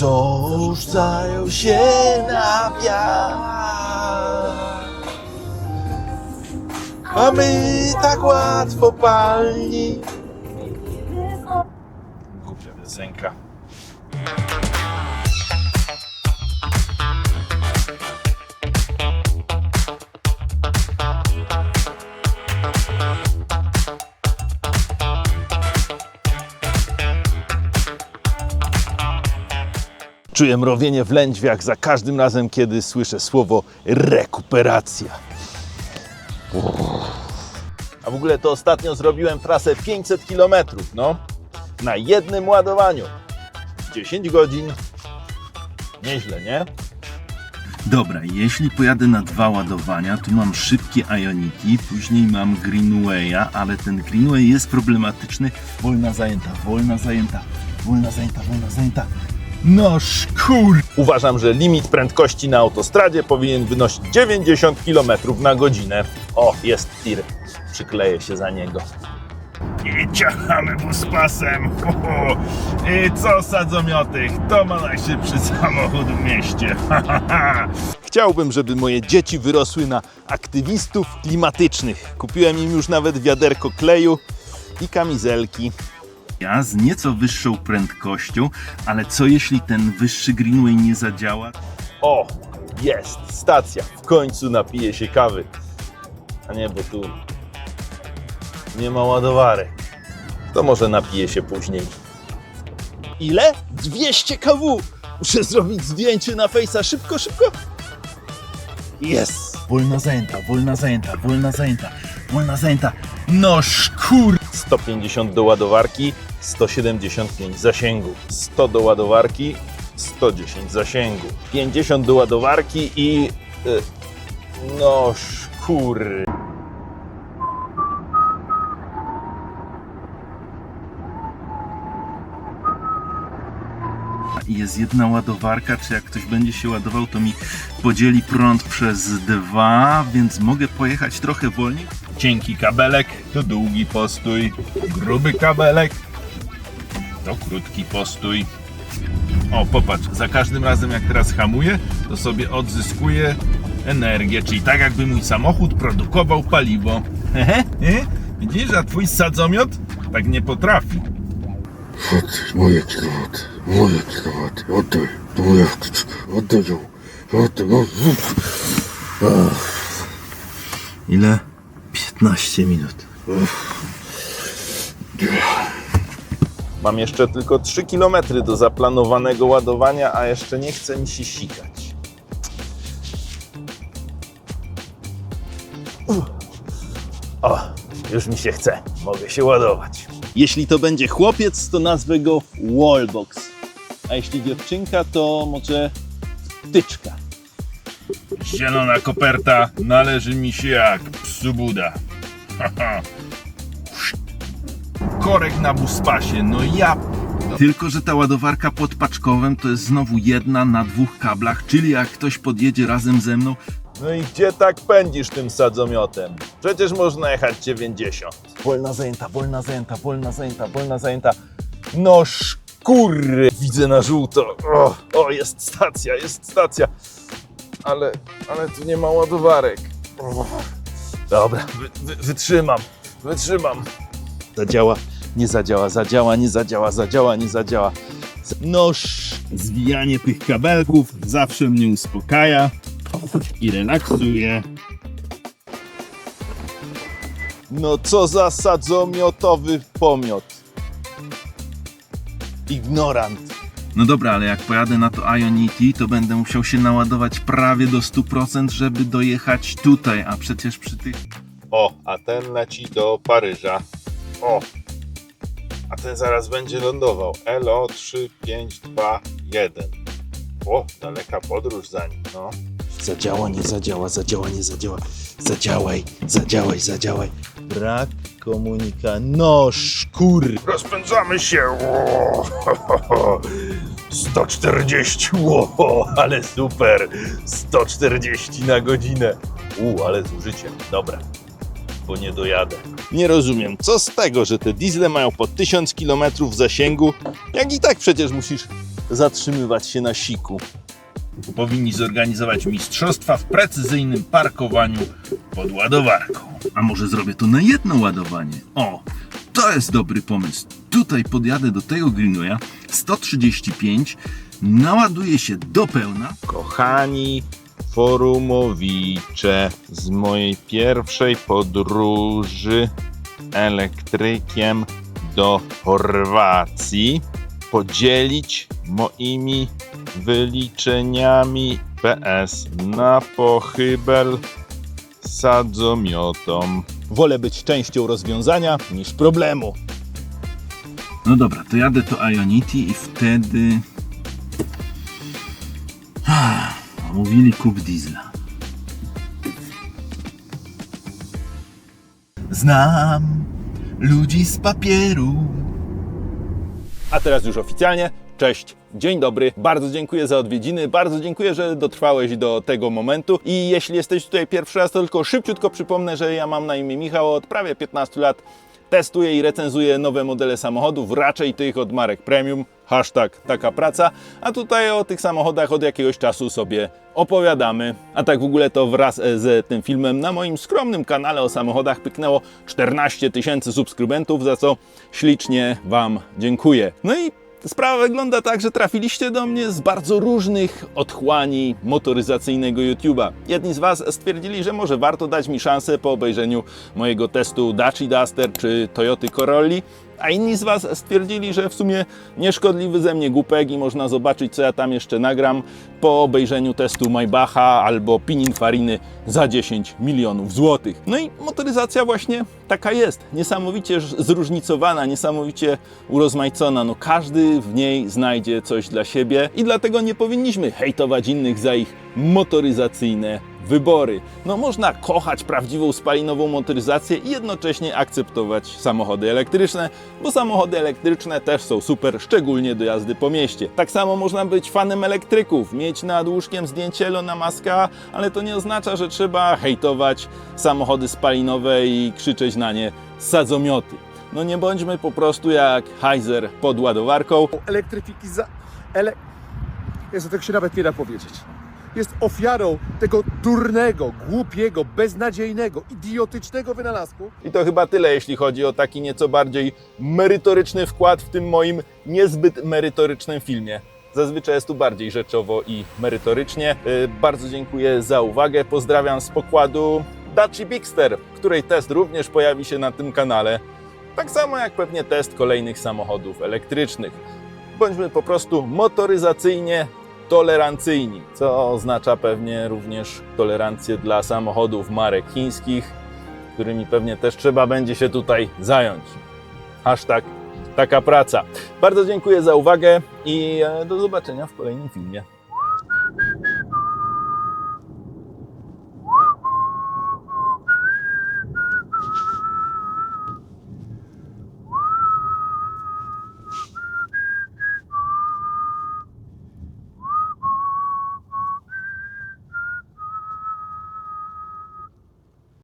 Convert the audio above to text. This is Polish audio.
co rzucają się na wiatr. A my tak łatwo palni. Głupia piosenka. Czuję mrowienie w lędźwiach za każdym razem, kiedy słyszę słowo rekuperacja. A w ogóle to ostatnio zrobiłem trasę 500 km, no, na jednym ładowaniu. 10 godzin. Nieźle, nie? Dobra, jeśli pojadę na dwa ładowania, to mam szybkie Ioniki, później mam Greenwaya, ale ten Greenway jest problematyczny. Wolna zajęta, wolna zajęta, wolna zajęta, wolna zajęta. No szkur! Uważam, że limit prędkości na autostradzie powinien wynosić 90 km na godzinę. O, jest tir. Przykleję się za niego. I ciachamy buspasem. Ho, ho. I co sadzomioty? Kto ma najszybszy samochód w mieście? Ha, ha, ha. Chciałbym, żeby moje dzieci wyrosły na aktywistów klimatycznych. Kupiłem im już nawet wiaderko kleju i kamizelki. Ja z nieco wyższą prędkością, ale co jeśli ten wyższy Greenway nie zadziała? O, jest stacja. W końcu napiję się kawy. A nie, bo tu nie ma ładowarek. To może napiję się później. Ile? 200 kW! Muszę zrobić zdjęcie na fejsa. Szybko, szybko. Jest! Wolna zajęta, wolna zajęta, wolna zajęta, wolna zajęta. No szkur! 150 do ładowarki, 175 zasięgu. 100 do ładowarki, 110 zasięgu. 50 do ładowarki i... y, no szkury. Jest jedna ładowarka, czy jak ktoś będzie się ładował, to mi podzieli prąd przez dwa, więc mogę pojechać trochę wolniej. Cienki kabelek to długi postój, gruby kabelek to krótki postój. O, popatrz, za każdym razem jak teraz hamuję, to sobie odzyskuję energię, czyli tak jakby mój samochód produkował paliwo. Hehe, he? Widzisz, a twój sadzomiot tak nie potrafi. Oddaj moje kilowaty, moje kilowaty, oddaj, to moja wtyczka, oddaj ją, oddaj, no. Ile? 15 minut. Mam jeszcze tylko 3 km do zaplanowanego ładowania, a jeszcze nie chce mi się sikać. O, już mi się chce. Mogę się ładować. Jeśli to będzie chłopiec, to nazwę go Wallbox. A jeśli dziewczynka, to może wtyczka. Zielona koperta należy mi się jak psu Buda. Korek na buspasie, no ja... Tylko, że ta ładowarka pod paczkowem to jest znowu jedna na dwóch kablach, czyli jak ktoś podjedzie razem ze mną, No i gdzie tak pędzisz tym sadzomiotem? Przecież można jechać 90. Wolna zajęta, wolna zajęta, wolna zajęta, wolna zajęta. No szkury! Widzę na żółto. O, o, jest stacja, jest stacja. Ale, ale tu nie ma ładowarek. O, dobra, wy, wy, wytrzymam, wytrzymam. Zadziała, nie zadziała, zadziała, nie zadziała, zadziała, nie zadziała. Noż, zwijanie tych kabelków zawsze mnie uspokaja i relaksuje. no co za sadzomiotowy pomiot. Ignorant. No dobra, ale jak pojadę na to Ionity, to będę musiał się naładować prawie do 100%, żeby dojechać tutaj, a przecież przy tych... O, a ten leci do Paryża. O, a ten zaraz będzie lądował. LO 3521. O, daleka podróż za nim, no. Zadziała, nie zadziała, zadziała, nie zadziała. Zadziałaj, zadziałaj, zadziałaj. Brak komunika. No, szkur. Rozpędzamy się. Ło, ho, ho, ho. 140, ło, ale super. 140 na godzinę. U, ale zużycie. Dobra, bo nie dojadę. Nie rozumiem, co z tego, że te diesle mają po 1000 km zasięgu, jak i tak przecież musisz zatrzymywać się na siku. Powinni zorganizować mistrzostwa w precyzyjnym parkowaniu pod ładowarką. A może zrobię to na jedno ładowanie? O, to jest dobry pomysł. Tutaj podjadę do tego Greenwaya 135, naładuję się do pełna. Kochani forumowicze, z mojej pierwszej podróży elektrykiem do Chorwacji podzielić moimi wyliczeniami PS na pochybel sadzomiotom. Wolę być częścią rozwiązania niż problemu. No dobra, to jadę to Ionity i wtedy... Ah, Mówili kup diesla. Znam ludzi z papieru. A teraz już oficjalnie. Cześć, dzień dobry, bardzo dziękuję za odwiedziny, bardzo dziękuję, że dotrwałeś do tego momentu i jeśli jesteś tutaj pierwszy raz, to tylko szybciutko przypomnę, że ja mam na imię Michał, od prawie 15 lat testuję i recenzuję nowe modele samochodów, raczej tych od marek premium, hashtag taka praca, a tutaj o tych samochodach od jakiegoś czasu sobie opowiadamy. A tak w ogóle to wraz e, z tym filmem na moim skromnym kanale o samochodach pyknęło 14 tysięcy subskrybentów, za co ślicznie Wam dziękuję. No i Sprawa wygląda tak, że trafiliście do mnie z bardzo różnych otchłani motoryzacyjnego YouTube'a. Jedni z Was stwierdzili, że może warto dać mi szansę po obejrzeniu mojego testu Dacia Duster czy Toyoty Corolli, a inni z Was stwierdzili, że w sumie nieszkodliwy ze mnie głupek i można zobaczyć, co ja tam jeszcze nagram po obejrzeniu testu Maybacha albo Pininfariny za 10 milionów złotych. No i motoryzacja właśnie taka jest. Niesamowicie zróżnicowana, niesamowicie urozmaicona. No każdy w niej znajdzie coś dla siebie i dlatego nie powinniśmy hejtować innych za ich motoryzacyjne wybory. No można kochać prawdziwą spalinową motoryzację i jednocześnie akceptować samochody elektryczne, bo samochody elektryczne też są super, szczególnie do jazdy po mieście. Tak samo można być fanem elektryków, mieć nad łóżkiem zdjęcie Elona Muska, ale to nie oznacza, że trzeba hejtować samochody spalinowe i krzyczeć na nie sadzomioty. No nie bądźmy po prostu jak Heiser pod ładowarką. elektryfikiza... Ele... Jezu, tego się nawet nie da powiedzieć. Jest ofiarą tego durnego, głupiego, beznadziejnego, idiotycznego wynalazku. I to chyba tyle, jeśli chodzi o taki nieco bardziej merytoryczny wkład w tym moim niezbyt merytorycznym filmie. Zazwyczaj jest tu bardziej rzeczowo i merytorycznie. Yy, Bardzo dziękuję za uwagę. Pozdrawiam z pokładu Dacia Bigster, której test również pojawi się na tym kanale. Tak samo jak pewnie test kolejnych samochodów elektrycznych. Bądźmy po prostu motoryzacyjnie tolerancyjni, co oznacza pewnie również tolerancję dla samochodów marek chińskich, którymi pewnie też trzeba będzie się tutaj zająć. Hashtag taka praca. Bardzo dziękuję za uwagę i e, do zobaczenia w kolejnym filmie.